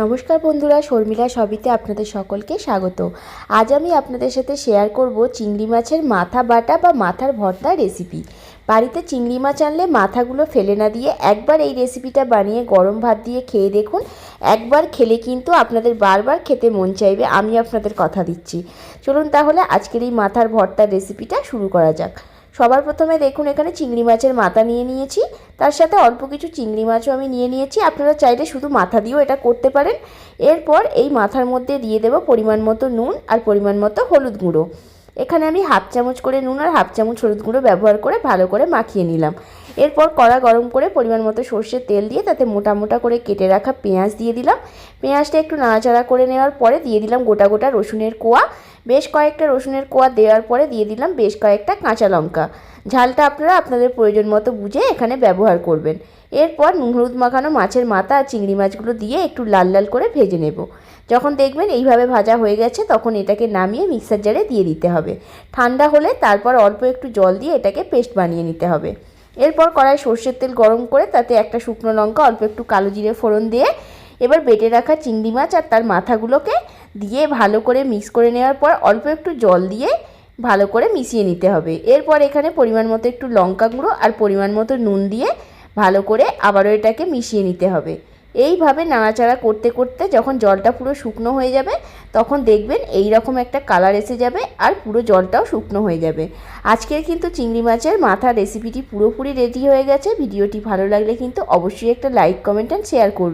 নমস্কার বন্ধুরা, শর্মিলা সবিতে আপনাদের সকলকে স্বাগত। আজ আমি আপনাদের সাথে শেয়ার করব চিংড়ি মাছের মাথা বাটা বা মাথার ভর্তা রেসিপি বাড়িতে চিংড়ি মাছ আনলে মাথাগুলো ফেলে না দিয়ে একবার এই রেসিপিটা বানিয়ে গরম ভাত দিয়ে খেয়ে দেখুন। একবার খেলে কিন্তু আপনাদের বারবার খেতে মন চাইবে, আমি আপনাদের কথা দিচ্ছি। চলুন তাহলে আজকের এই মাথার ভর্তার রেসিপিটা শুরু করা যাক। সবার প্রথমে দেখুন, এখানে চিংড়ি মাছের মাথা নিয়ে নিয়েছি। তার সাথে অল্প কিছু চিংড়ি মাছও আমি নিয়ে নিয়েছি। আপনারা চাইলে শুধু মাথা দিয়েও এটা করতে পারেন। এরপর এই মাথার মধ্যে দিয়ে দেবো পরিমাণ মতো নুন আর পরিমাণ মতো হলুদ গুঁড়ো। এখানে আমি হাফ চামচ করে নুন আর হাফ চামচ হলুদ গুঁড়ো ব্যবহার করে ভালো করে মাখিয়ে নিলাম। এরপর কড়া গরম করে পরিমাণ মতো সর্ষের তেল দিয়ে তাতে মোটা মোটা করে কেটে রাখা পেঁয়াজ দিয়ে দিলাম। পেঁয়াজটা একটু নাড়াচাড়া করে নেওয়ার পরে দিয়ে দিলাম গোটা গোটা রসুনের কোয়া। বেশ কয়েকটা রসুনের কোয়া দেওয়ার পরে দিয়ে দিলাম বেশ কয়েকটা কাঁচা লঙ্কা। ঝালটা আপনারা আপনাদের প্রয়োজন মতো বুঝে এখানে ব্যবহার করবেন। এরপর হলুদ মাখানো মাছের মাথা আর চিংড়ি মাছগুলো দিয়ে একটু লাল লাল করে ভেজে নেব। যখন দেখবেন এইভাবে ভাজা হয়ে গেছে, তখন এটাকে নামিয়ে মিক্সার জারে দিয়ে দিতে হবে। ঠান্ডা হলে তারপর অল্প একটু জল দিয়ে এটাকে পেস্ট বানিয়ে নিতে হবে। এরপর কড়াই সর্ষের তেল গরম করে তাতে একটা শুকনো লঙ্কা, অল্প একটু কালো জিরে ফোড়ন দিয়ে এবার বেটে রাখা চিংড়ি মাছ আর তার মাথাগুলোকে দিয়ে ভালো করে মিক্স করে নেওয়ার পর অল্প একটু জল দিয়ে ভালো করে মিশিয়ে নিতে হবে। এরপর এখানে পরিমাণ মতো একটু লঙ্কা গুঁড়ো আর পরিমাণ মতো নুন দিয়ে ভালো করে আবারও এটাকে মিশিয়ে নিতে হবে। এইভাবে নাড়াচাড়া করতে করতে যখন জলটা পুরো শুকনো হয়ে যাবে, তখন দেখবেন এই রকম একটা কালার এসে যাবে আর পুরো জলটাও শুকনো হয়ে যাবে। আজকের কিন্তু চিংড়ি মাছের মাথার রেসিপিটি পুরোপুরি রেডি হয়ে গেছে। ভিডিওটি ভালো লাগলে কিন্তু অবশ্যই একটা লাইক কমেন্ট অ্যান্ড শেয়ার করবে।